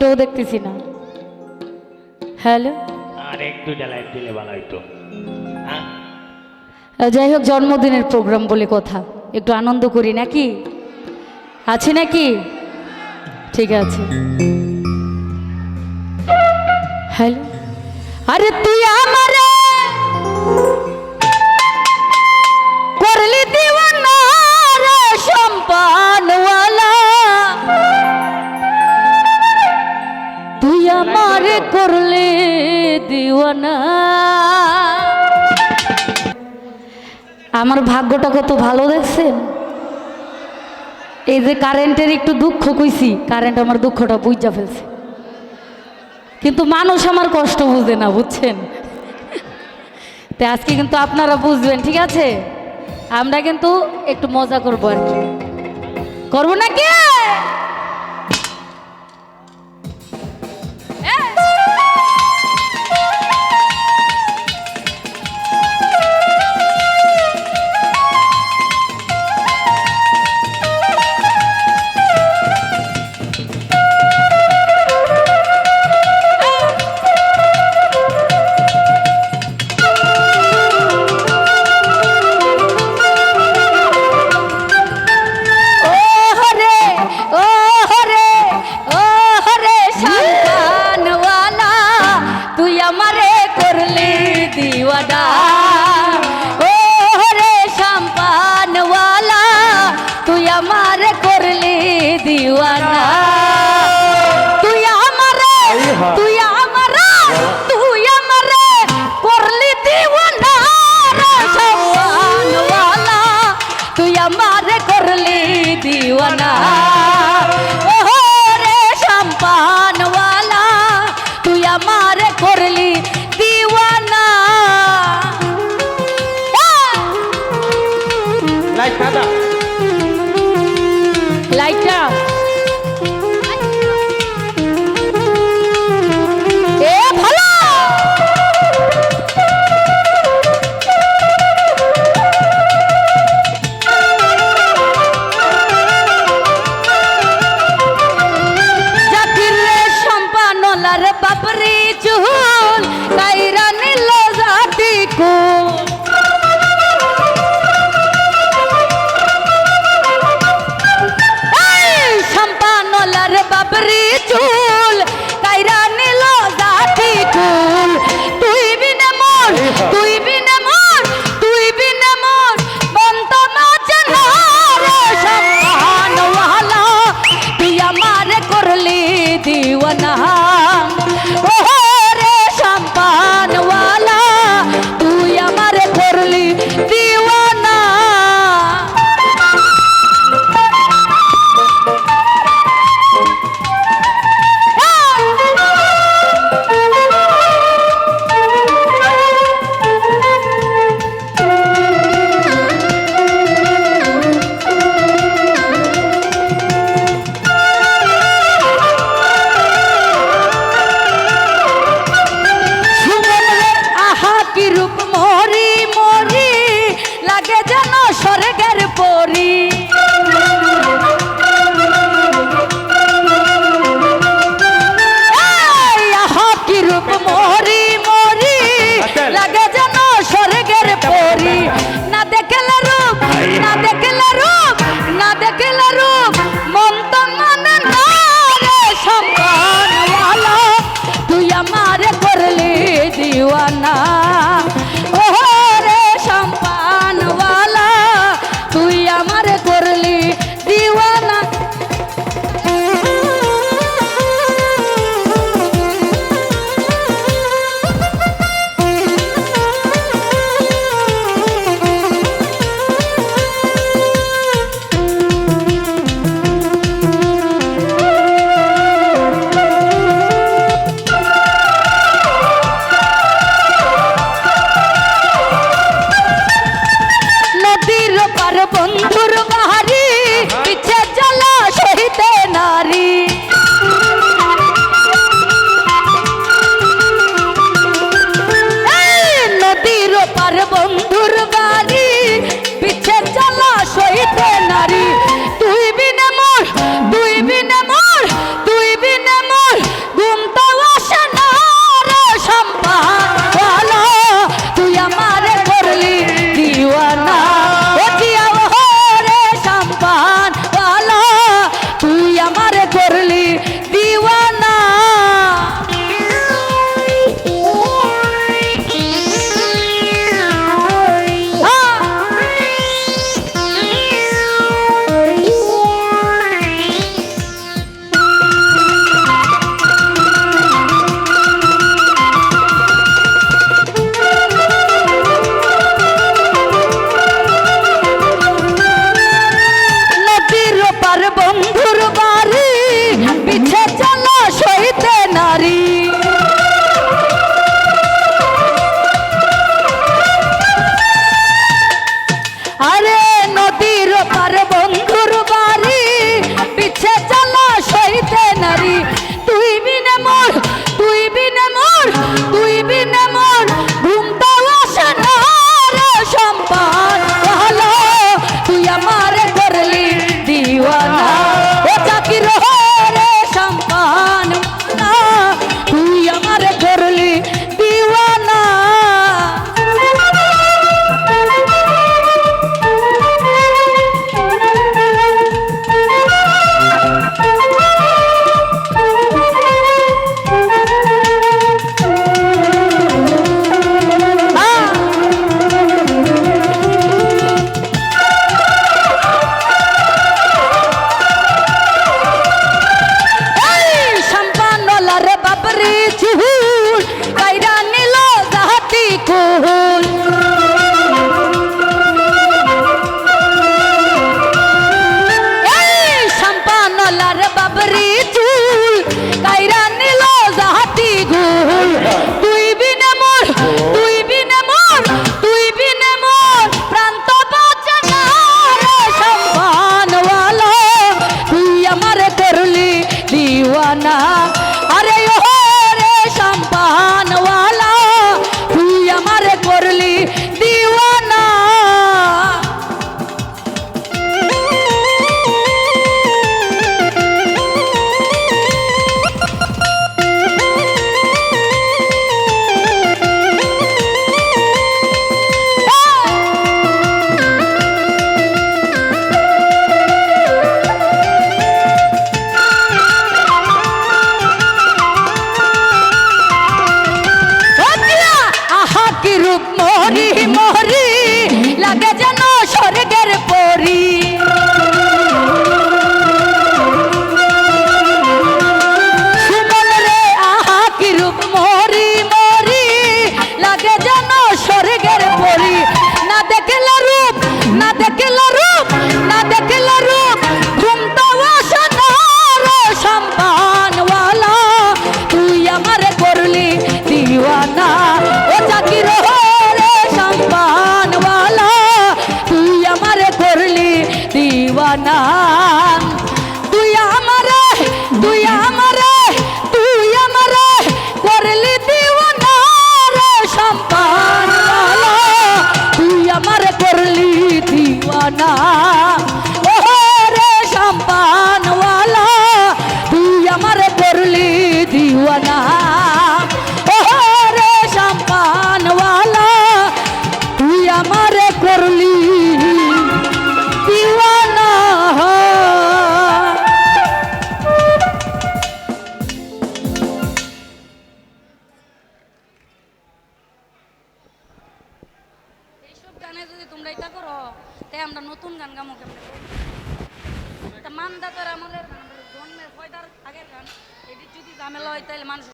কেউ দেখতেছি না। হ্যালো আর এক দুইটা লাইট দিলে ভালো হইতো। যাই হোক জন্মদিনের প্রোগ্রাম বলে কথা। একটু আনন্দ করি নাকি? আছে নাকি? ঠিক আছে। হ্যালো আরে তুই আমারে করলি দিওয়ানা। আমার ভাগ্যটা কত ভালো দেখছেন? এই যে কারেন্টের একটু দুঃখ কইছি, কারেন্ট আমার দুঃখটা বুঝা ফেলছে। কিন্তু মানুষ আমার কষ্ট বুঝে না, বুঝছেন? তো আজকে কিন্তু আপনারা বুঝবেন, ঠিক আছে? আমরা কিন্তু একটু মজা করব আর কি। করব নাকি ও দিওয়ানা বন্ধুর বাহার Good morning. না গান গামো কেমন মান্দা তোর আমলের জন্মের ফয়দার আগের গান এটি যদি ঝামেলা হয়, তাহলে মানুষ